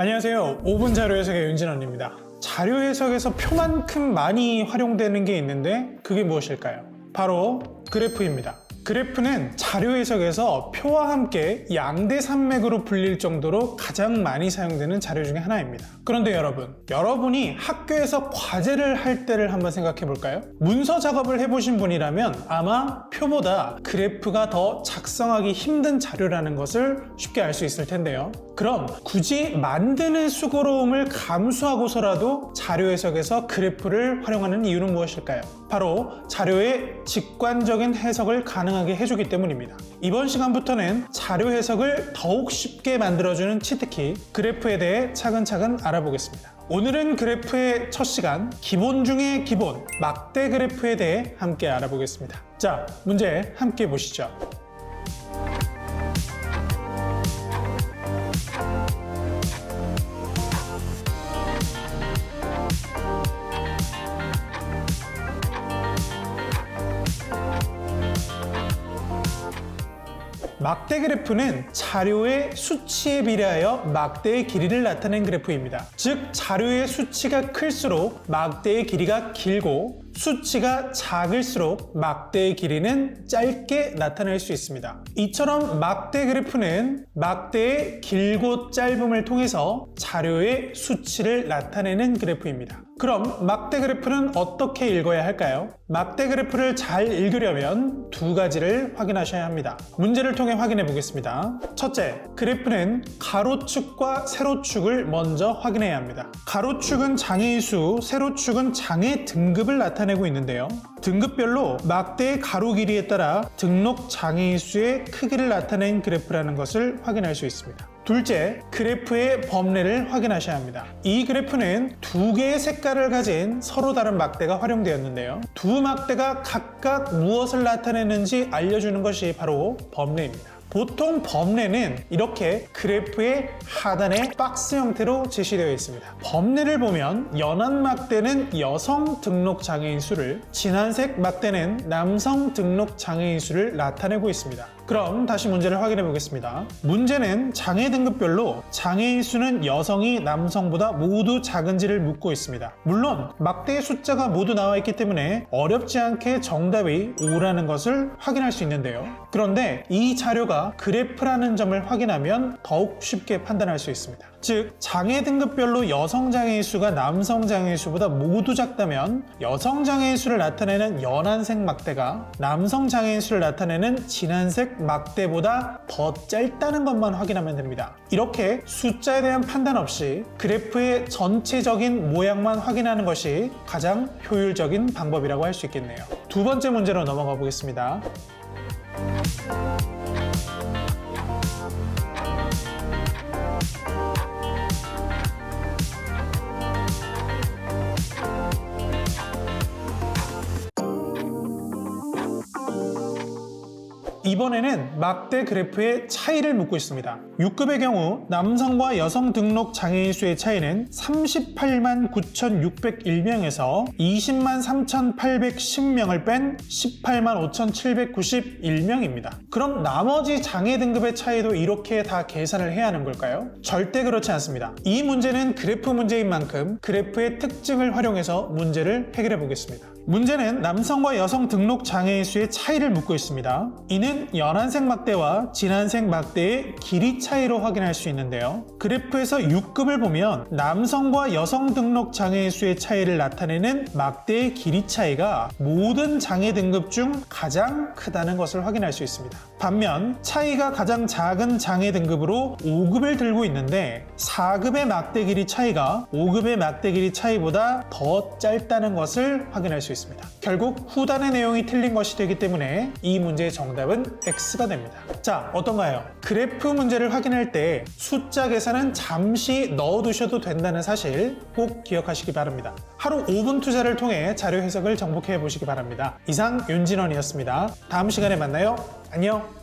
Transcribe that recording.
안녕하세요. 5분 자료 해석의 윤진원입니다. 자료 해석에서 표만큼 많이 활용되는 게 있는데 그게 무엇일까요? 바로 그래프입니다. 그래프는 자료 해석에서 표와 함께 양대 산맥으로 불릴 정도로 가장 많이 사용되는 자료 중에 하나입니다. 그런데 여러분, 여러분이 학교에서 과제를 할 때를 한번 생각해 볼까요? 문서 작업을 해보신 분이라면 아마 표보다 그래프가 더 작성하기 힘든 자료라는 것을 쉽게 알 수 있을 텐데요. 그럼 굳이 만드는 수고로움을 감수하고서라도 자료 해석에서 그래프를 활용하는 이유는 무엇일까요? 바로 자료의 직관적인 해석을 가능하게 해주기 때문입니다. 이번 시간부터는 자료 해석을 더욱 쉽게 만들어주는 치트키 그래프에 대해 차근차근 알아보겠습니다. 오늘은 그래프의 첫 시간, 기본 중의 기본, 막대 그래프에 대해 함께 알아보겠습니다. 자, 문제 함께 보시죠. 막대 그래프는 자료의 수치에 비례하여 막대의 길이를 나타낸 그래프입니다. 즉, 자료의 수치가 클수록 막대의 길이가 길고 수치가 작을수록 막대의 길이는 짧게 나타낼 수 있습니다. 이처럼 막대 그래프는 막대의 길고 짧음을 통해서 자료의 수치를 나타내는 그래프입니다. 그럼 막대 그래프는 어떻게 읽어야 할까요? 막대 그래프를 잘 읽으려면 두 가지를 확인하셔야 합니다. 문제를 통해 확인해 보겠습니다. 첫째, 그래프는 가로축과 세로축을 먼저 확인해야 합니다. 가로축은 장애의 수, 세로축은 장애 등급을 나타내 고 있는데요. 등급별로 막대의 가로 길이에 따라 등록 장애의 수의 크기를 나타낸 그래프라는 것을 확인할 수 있습니다. 둘째, 그래프의 범례를 확인하셔야 합니다. 이 그래프는 두 개의 색깔을 가진 서로 다른 막대가 활용되었는데요. 두 막대가 각각 무엇을 나타내는지 알려주는 것이 바로 범례입니다. 보통 범례는 이렇게 그래프의 하단에 박스 형태로 제시되어 있습니다. 범례를 보면 연한 막대는 여성 등록 장애인 수를, 진한색 막대는 남성 등록 장애인 수를 나타내고 있습니다. 그럼 다시 문제를 확인해 보겠습니다. 문제는 장애 등급별로 장애인 수는 여성이 남성보다 모두 작은지를 묻고 있습니다. 물론 막대의 숫자가 모두 나와 있기 때문에 어렵지 않게 정답이 O라는 것을 확인할 수 있는데요. 그런데 이 자료가 그래프라는 점을 확인하면 더욱 쉽게 판단할 수 있습니다. 즉 장애 등급별로 여성 장애인 수가 남성 장애인 수보다 모두 작다면 여성 장애인 수를 나타내는 연한색 막대가 남성 장애인 수를 나타내는 진한색 막대보다 더 짧다는 것만 확인하면 됩니다. 이렇게 숫자에 대한 판단 없이 그래프의 전체적인 모양만 확인하는 것이 가장 효율적인 방법이라고 할 수 있겠네요. 두 번째 문제로 넘어가 보겠습니다. 이번에는 막대 그래프의 차이를 묻고 있습니다. 6급의 경우 남성과 여성 등록 장애인 수의 차이는 38만 9,601명에서 20만 3,810명을 뺀 18만 5,791명입니다. 그럼 나머지 장애 등급의 차이도 이렇게 다 계산을 해야 하는 걸까요? 절대 그렇지 않습니다. 이 문제는 그래프 문제인 만큼 그래프의 특징을 활용해서 문제를 해결해 보겠습니다. 문제는 남성과 여성 등록 장애인 수의 차이를 묻고 있습니다. 이는 연한색 막대와 진한색 막대의 길이 차이로 확인할 수 있는데요. 그래프에서 6급을 보면 남성과 여성 등록 장애인 수의 차이를 나타내는 막대의 길이 차이가 모든 장애 등급 중 가장 크다는 것을 확인할 수 있습니다. 반면 차이가 가장 작은 장애 등급으로 5급을 들고 있는데 4급의 막대 길이 차이가 5급의 막대 길이 차이보다 더 짧다는 것을 확인할 수 있 습니다. 결국 후단의 내용이 틀린 것이 되기 때문에 이 문제의 정답은 X가 됩니다. 자, 어떤가요? 그래프 문제를 확인할 때 숫자 계산은 잠시 넣어두셔도 된다는 사실 꼭 기억하시기 바랍니다. 하루 5분 투자를 통해 자료 해석을 정복해 보시기 바랍니다. 이상 윤진원이었습니다. 다음 시간에 만나요. 안녕.